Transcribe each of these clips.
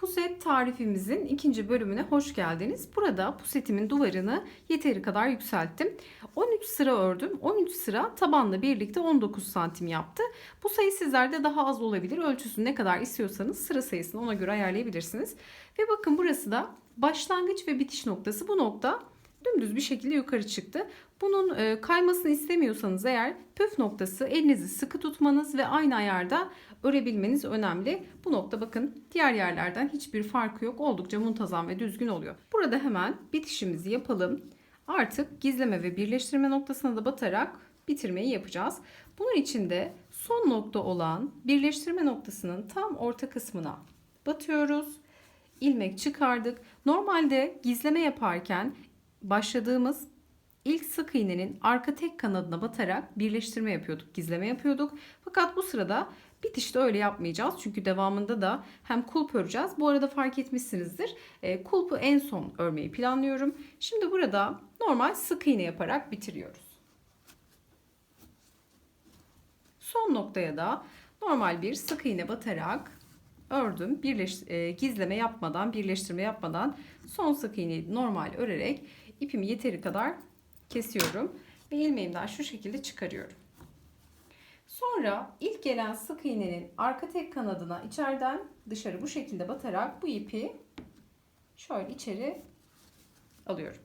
Puset tarifimizin ikinci bölümüne hoş geldiniz. Burada pusetimin duvarını yeteri kadar yükselttim. 13 sıra ördüm. 13 sıra tabanla birlikte 19 santim yaptı. Bu sayı sizlerde daha az olabilir. Ölçüsünü ne kadar istiyorsanız sıra sayısını ona göre ayarlayabilirsiniz. Ve bakın burası da başlangıç ve bitiş noktası. Bu nokta dümdüz bir şekilde yukarı çıktı. Bunun e, kaymasını istemiyorsanız eğer püf noktası elinizi sıkı tutmanız ve aynı ayarda örebilmeniz önemli. Bu nokta bakın diğer yerlerden hiçbir farkı yok. Oldukça muntazam ve düzgün oluyor. Burada hemen bitişimizi yapalım. Artık gizleme ve birleştirme noktasına da batarak bitirmeyi yapacağız. Bunun için de son nokta olan birleştirme noktasının tam orta kısmına batıyoruz. ilmek çıkardık. Normalde gizleme yaparken başladığımız ilk sık iğnenin arka tek kanadına batarak birleştirme yapıyorduk, gizleme yapıyorduk. Fakat bu sırada bitişte öyle yapmayacağız. Çünkü devamında da hem kulp öreceğiz. Bu arada fark etmişsinizdir. E, kulpu en son örmeyi planlıyorum. Şimdi burada normal sık iğne yaparak bitiriyoruz. Son noktaya da normal bir sık iğne batarak ördüm. Birleş, e, gizleme yapmadan, birleştirme yapmadan son sık iğneyi normal örerek ipimi yeteri kadar kesiyorum ve ilmeğimden şu şekilde çıkarıyorum. Sonra ilk gelen sık iğnenin arka tek kanadına içeriden dışarı bu şekilde batarak bu ipi şöyle içeri alıyorum.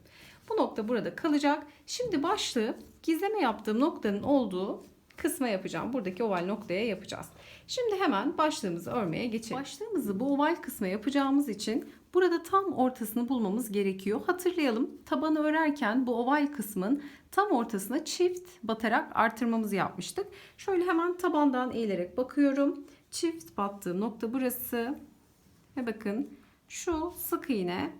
Bu nokta burada kalacak. Şimdi başlığı gizleme yaptığım noktanın olduğu kısma yapacağım. Buradaki oval noktaya yapacağız. Şimdi hemen başlığımızı örmeye geçelim. Başlığımızı bu oval kısma yapacağımız için burada tam ortasını bulmamız gerekiyor. Hatırlayalım tabanı örerken bu oval kısmın tam ortasına çift batarak artırmamızı yapmıştık. Şöyle hemen tabandan eğilerek bakıyorum. Çift battığım nokta burası. Ve bakın şu sık iğne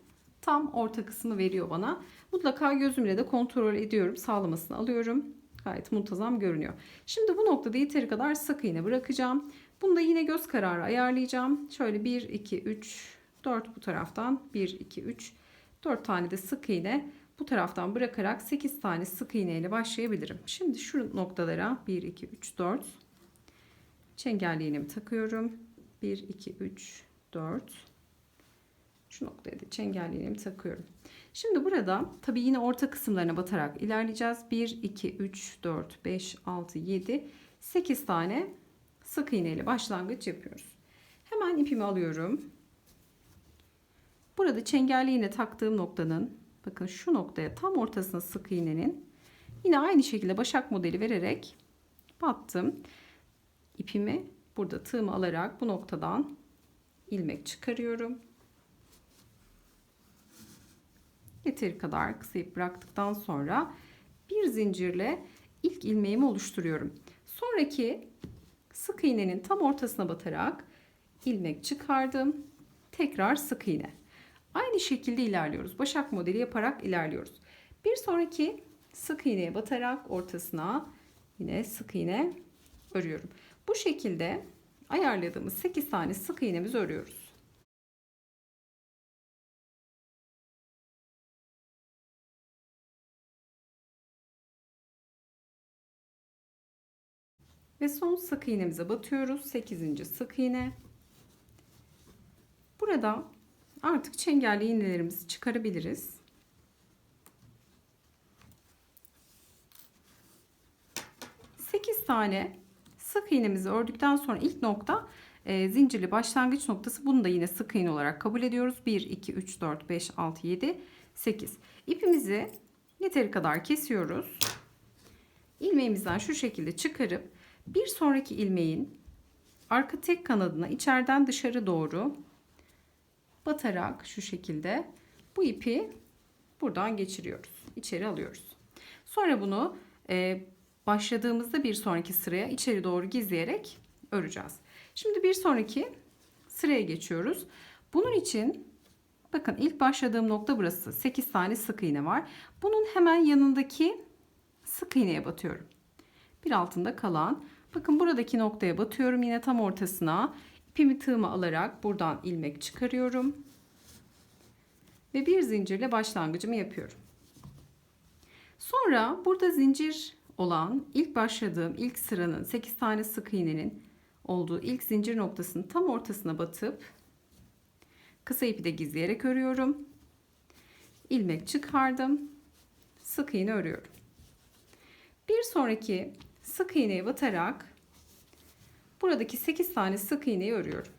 tam orta kısmı veriyor bana. Mutlaka gözümle de kontrol ediyorum. Sağlamasını alıyorum. Gayet muntazam görünüyor. Şimdi bu noktada yeteri kadar sık iğne bırakacağım. Bunu da yine göz kararı ayarlayacağım. Şöyle 1, 2, 3, 4 bu taraftan 1, 2, 3, 4 tane de sık iğne bu taraftan bırakarak 8 tane sık iğne ile başlayabilirim. Şimdi şu noktalara 1, 2, 3, 4 çengelli iğnemi takıyorum. 1, 2, 3, 4 şu noktaya da çengelli iğnemi takıyorum. Şimdi burada tabi yine orta kısımlarına batarak ilerleyeceğiz. 1, 2, 3, 4, 5, 6, 7, 8 tane sık iğne ile başlangıç yapıyoruz. Hemen ipimi alıyorum. Burada çengelli iğne taktığım noktanın bakın şu noktaya tam ortasına sık iğnenin yine aynı şekilde başak modeli vererek battım. İpimi burada tığımı alarak bu noktadan ilmek çıkarıyorum. Yeteri kadar kısa ip bıraktıktan sonra bir zincirle ilk ilmeğimi oluşturuyorum. Sonraki sık iğnenin tam ortasına batarak ilmek çıkardım. Tekrar sık iğne. Aynı şekilde ilerliyoruz. Başak modeli yaparak ilerliyoruz. Bir sonraki sık iğneye batarak ortasına yine sık iğne örüyorum. Bu şekilde ayarladığımız 8 tane sık iğnemizi örüyoruz. Ve son sık iğnemize batıyoruz. 8. sık iğne. Burada artık çengelli iğnelerimizi çıkarabiliriz. Sekiz tane sık iğnemizi ördükten sonra ilk nokta e, zincirli başlangıç noktası. Bunu da yine sık iğne olarak kabul ediyoruz. 1, 2, 3, 4, 5, 6, 7, 8. İpimizi yeteri kadar kesiyoruz. İlmeğimizden şu şekilde çıkarıp bir sonraki ilmeğin arka tek kanadına içeriden dışarı doğru batarak şu şekilde bu ipi buradan geçiriyoruz. İçeri alıyoruz. Sonra bunu e, başladığımızda bir sonraki sıraya içeri doğru gizleyerek öreceğiz. Şimdi bir sonraki sıraya geçiyoruz. Bunun için bakın ilk başladığım nokta burası. 8 tane sık iğne var. Bunun hemen yanındaki sık iğneye batıyorum. Bir altında kalan Bakın buradaki noktaya batıyorum yine tam ortasına. İpimi tığıma alarak buradan ilmek çıkarıyorum. Ve bir zincirle başlangıcımı yapıyorum. Sonra burada zincir olan ilk başladığım ilk sıranın 8 tane sık iğnenin olduğu ilk zincir noktasının tam ortasına batıp Kısa ipi de gizleyerek örüyorum. ilmek çıkardım. Sık iğne örüyorum. Bir sonraki sık iğneye batarak buradaki 8 tane sık iğneyi örüyorum.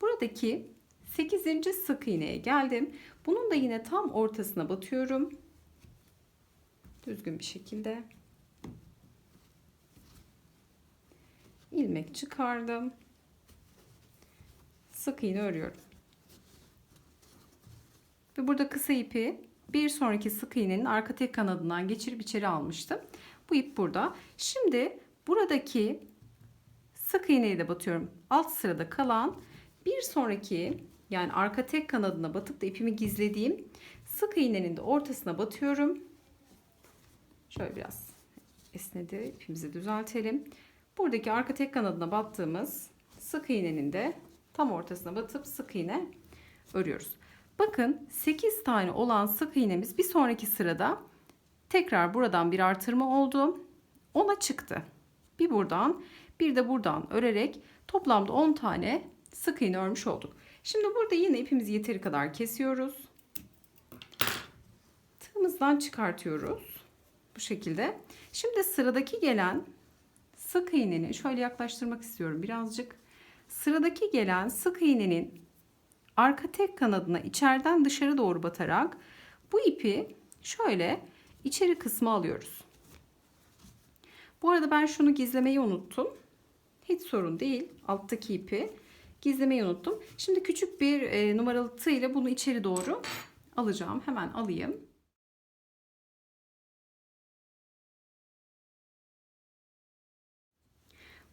Buradaki 8. sık iğneye geldim. Bunun da yine tam ortasına batıyorum. Düzgün bir şekilde. ilmek çıkardım. Sık iğne örüyorum. Ve burada kısa ipi bir sonraki sık iğnenin arka tek kanadından geçirip içeri almıştım. Bu ip burada. Şimdi buradaki sık iğneyi de batıyorum. Alt sırada kalan bir sonraki yani arka tek kanadına batıp da ipimi gizlediğim sık iğnenin de ortasına batıyorum. Şöyle biraz esnedi. İpimizi düzeltelim. Buradaki arka tek kanadına battığımız sık iğnenin de tam ortasına batıp sık iğne örüyoruz. Bakın 8 tane olan sık iğnemiz bir sonraki sırada tekrar buradan bir artırma oldu. 10'a çıktı. Bir buradan bir de buradan örerek toplamda 10 tane sık iğne örmüş olduk. Şimdi burada yine ipimizi yeteri kadar kesiyoruz. Tığımızdan çıkartıyoruz. Bu şekilde. Şimdi sıradaki gelen sık iğnenin şöyle yaklaştırmak istiyorum birazcık. Sıradaki gelen sık iğnenin arka tek kanadına içeriden dışarı doğru batarak bu ipi şöyle içeri kısmı alıyoruz. Bu arada ben şunu gizlemeyi unuttum. Hiç sorun değil. Alttaki ipi gizlemeyi unuttum. Şimdi küçük bir e, numaralı tığ ile bunu içeri doğru alacağım. Hemen alayım.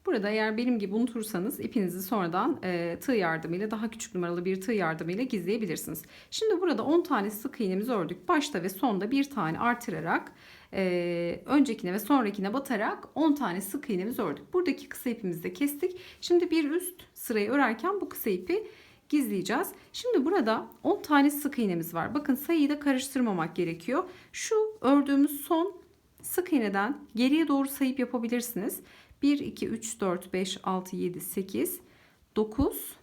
Burada eğer benim gibi unutursanız ipinizi sonradan e, tığ yardımıyla daha küçük numaralı bir tığ yardımıyla gizleyebilirsiniz. Şimdi burada 10 tane sık iğnemizi ördük. Başta ve sonda bir tane artırarak e, öncekine ve sonrakine batarak 10 tane sık iğnemizi ördük. Buradaki kısa ipimizi de kestik. Şimdi bir üst sırayı örerken bu kısa ipi gizleyeceğiz. Şimdi burada 10 tane sık iğnemiz var. Bakın sayıyı da karıştırmamak gerekiyor. Şu ördüğümüz son sık iğneden geriye doğru sayıp yapabilirsiniz. 1, 2, 3, 4, 5, 6, 7, 8, 9,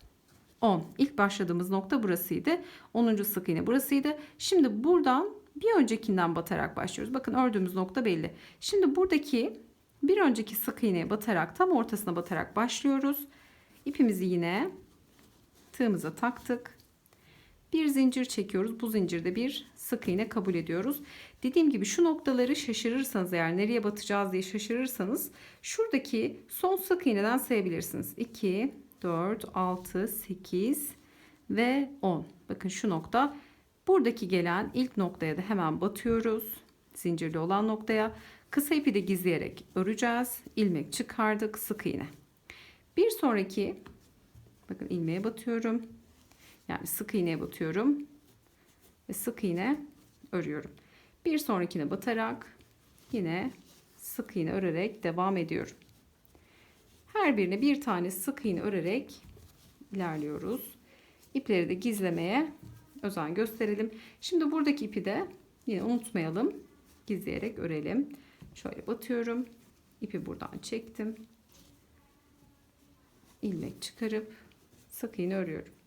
10. İlk başladığımız nokta burasıydı. 10. sık iğne burasıydı. Şimdi buradan bir öncekinden batarak başlıyoruz. Bakın ördüğümüz nokta belli. Şimdi buradaki bir önceki sık iğneye batarak tam ortasına batarak başlıyoruz. İpimizi yine tığımıza taktık. Bir zincir çekiyoruz. Bu zincirde bir sık iğne kabul ediyoruz. Dediğim gibi şu noktaları şaşırırsanız eğer nereye batacağız diye şaşırırsanız şuradaki son sık iğneden sayabilirsiniz. 2, 4, 6, 8 ve 10. Bakın şu nokta. Buradaki gelen ilk noktaya da hemen batıyoruz. Zincirli olan noktaya. Kısa ipi de gizleyerek öreceğiz. İlmek çıkardık. Sık iğne. Bir sonraki bakın ilmeğe batıyorum. Yani sık iğneye batıyorum. Ve sık iğne örüyorum. Bir sonrakine batarak yine sık iğne örerek devam ediyorum. Her birine bir tane sık iğne örerek ilerliyoruz. İpleri de gizlemeye özen gösterelim. Şimdi buradaki ipi de yine unutmayalım. Gizleyerek örelim. Şöyle batıyorum. İpi buradan çektim. ilmek çıkarıp sık iğne örüyorum.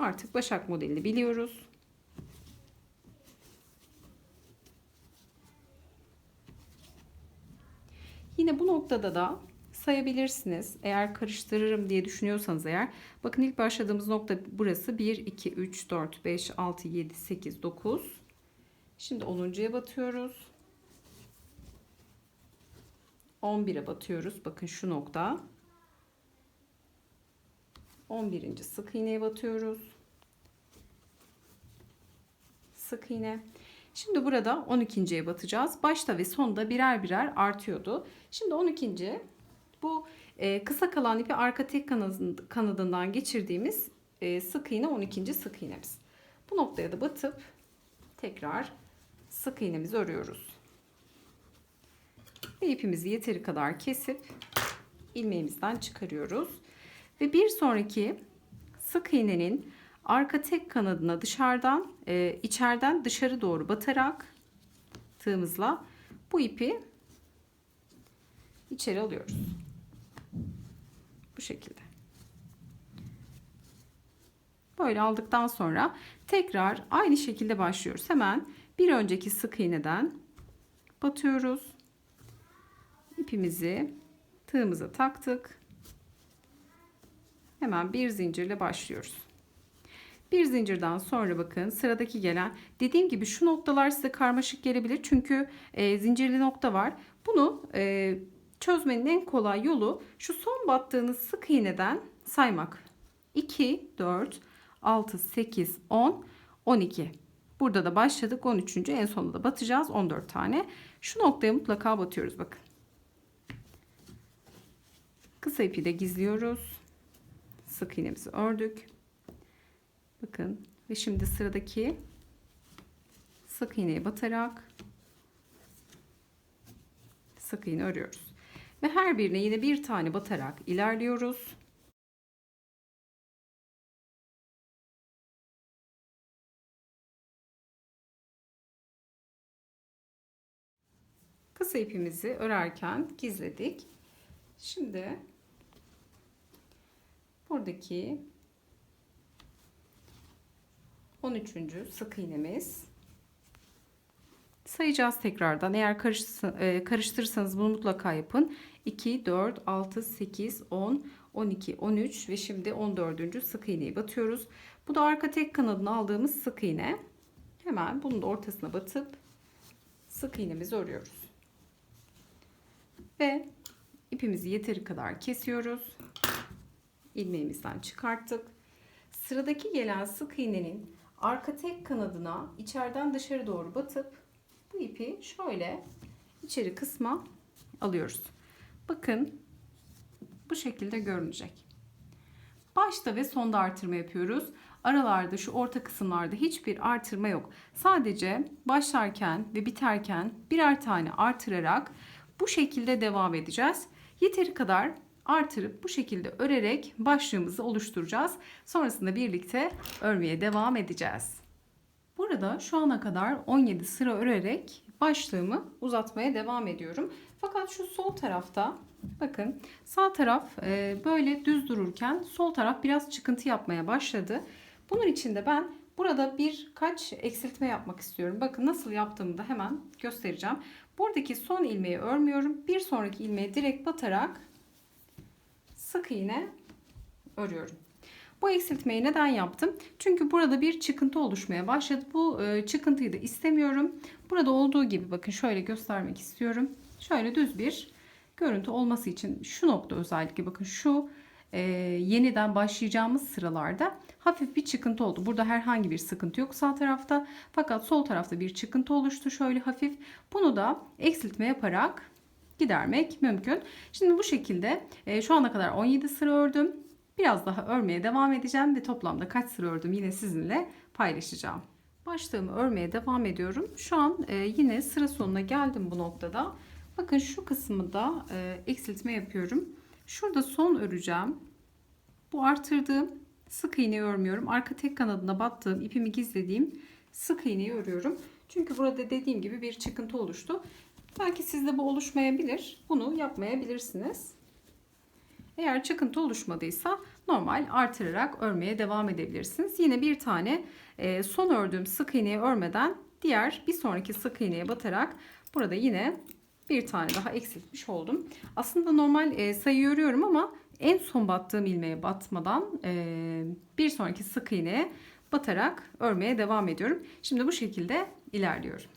Artık başak modelini biliyoruz. Yine bu noktada da sayabilirsiniz. Eğer karıştırırım diye düşünüyorsanız eğer. Bakın ilk başladığımız nokta burası. 1, 2, 3, 4, 5, 6, 7, 8, 9. Şimdi 10.ya batıyoruz. 11'e batıyoruz. Bakın şu nokta. 11. sık iğneye batıyoruz. Sık iğne. Şimdi burada 12.ye batacağız. Başta ve sonda birer birer artıyordu. Şimdi 12. bu e, kısa kalan ipi arka tek kanadından geçirdiğimiz e, sık iğne 12. sık iğnemiz. Bu noktaya da batıp tekrar sık iğnemizi örüyoruz. Ve ipimizi yeteri kadar kesip ilmeğimizden çıkarıyoruz. Ve bir sonraki sık iğnenin arka tek kanadına dışarıdan e, içeriden dışarı doğru batarak tığımızla bu ipi içeri alıyoruz. Bu şekilde. Böyle aldıktan sonra tekrar aynı şekilde başlıyoruz. Hemen bir önceki sık iğneden batıyoruz. İpimizi tığımıza taktık. Hemen bir zincirle başlıyoruz. Bir zincirden sonra bakın sıradaki gelen dediğim gibi şu noktalar size karmaşık gelebilir. Çünkü e, zincirli nokta var. Bunu e, çözmenin en kolay yolu şu son battığınız sık iğneden saymak. 2, 4, 6, 8, 10, 12. Burada da başladık 13. en sonunda da batacağız 14 tane. Şu noktaya mutlaka batıyoruz bakın. Kısa ipi de gizliyoruz. Sık iğnemizi ördük. Bakın ve şimdi sıradaki sık iğneye batarak sık iğne örüyoruz. Ve her birine yine bir tane batarak ilerliyoruz. Kısa ipimizi örerken gizledik. Şimdi buradaki 13. sık iğnemiz sayacağız tekrardan. Eğer e, karıştırırsanız bunu mutlaka yapın. 2, 4, 6, 8, 10, 12, 13 ve şimdi 14. sık iğneyi batıyoruz. Bu da arka tek kanadını aldığımız sık iğne. Hemen bunun da ortasına batıp sık iğnemizi örüyoruz. Ve ipimizi yeteri kadar kesiyoruz. İlmeğimizden çıkarttık. Sıradaki gelen sık iğnenin arka tek kanadına içeriden dışarı doğru batıp bu ipi şöyle içeri kısma alıyoruz. Bakın bu şekilde görünecek. Başta ve sonda artırma yapıyoruz. Aralarda şu orta kısımlarda hiçbir artırma yok. Sadece başlarken ve biterken birer tane artırarak bu şekilde devam edeceğiz. Yeteri kadar artırıp bu şekilde örerek başlığımızı oluşturacağız. Sonrasında birlikte örmeye devam edeceğiz. Burada şu ana kadar 17 sıra örerek başlığımı uzatmaya devam ediyorum. Fakat şu sol tarafta bakın sağ taraf e, böyle düz dururken sol taraf biraz çıkıntı yapmaya başladı. Bunun için de ben burada birkaç eksiltme yapmak istiyorum. Bakın nasıl yaptığımı da hemen göstereceğim. Buradaki son ilmeği örmüyorum. Bir sonraki ilmeğe direkt batarak sık iğne örüyorum. Bu eksiltmeyi neden yaptım? Çünkü burada bir çıkıntı oluşmaya başladı. Bu e, çıkıntıyı da istemiyorum. Burada olduğu gibi bakın şöyle göstermek istiyorum. Şöyle düz bir görüntü olması için şu nokta özellikle bakın şu e, yeniden başlayacağımız sıralarda hafif bir çıkıntı oldu. Burada herhangi bir sıkıntı yok sağ tarafta. Fakat sol tarafta bir çıkıntı oluştu şöyle hafif. Bunu da eksiltme yaparak gidermek mümkün. Şimdi bu şekilde e, şu ana kadar 17 sıra ördüm. Biraz daha örmeye devam edeceğim ve toplamda kaç sıra ördüm yine sizinle paylaşacağım. Başlığımı örmeye devam ediyorum. Şu an e, yine sıra sonuna geldim bu noktada. Bakın şu kısmı da e, eksiltme yapıyorum. Şurada son öreceğim. Bu artırdığım sık iğne örmüyorum. Arka tek kanadına battığım ipimi gizlediğim sık iğneyi örüyorum. Çünkü burada dediğim gibi bir çıkıntı oluştu. Belki sizde bu oluşmayabilir. Bunu yapmayabilirsiniz. Eğer çıkıntı oluşmadıysa normal artırarak örmeye devam edebilirsiniz. Yine bir tane e, son ördüğüm sık iğneyi örmeden diğer bir sonraki sık iğneye batarak burada yine bir tane daha eksiltmiş oldum. Aslında normal e, sayı örüyorum ama en son battığım ilmeğe batmadan e, bir sonraki sık iğneye batarak örmeye devam ediyorum. Şimdi bu şekilde ilerliyorum.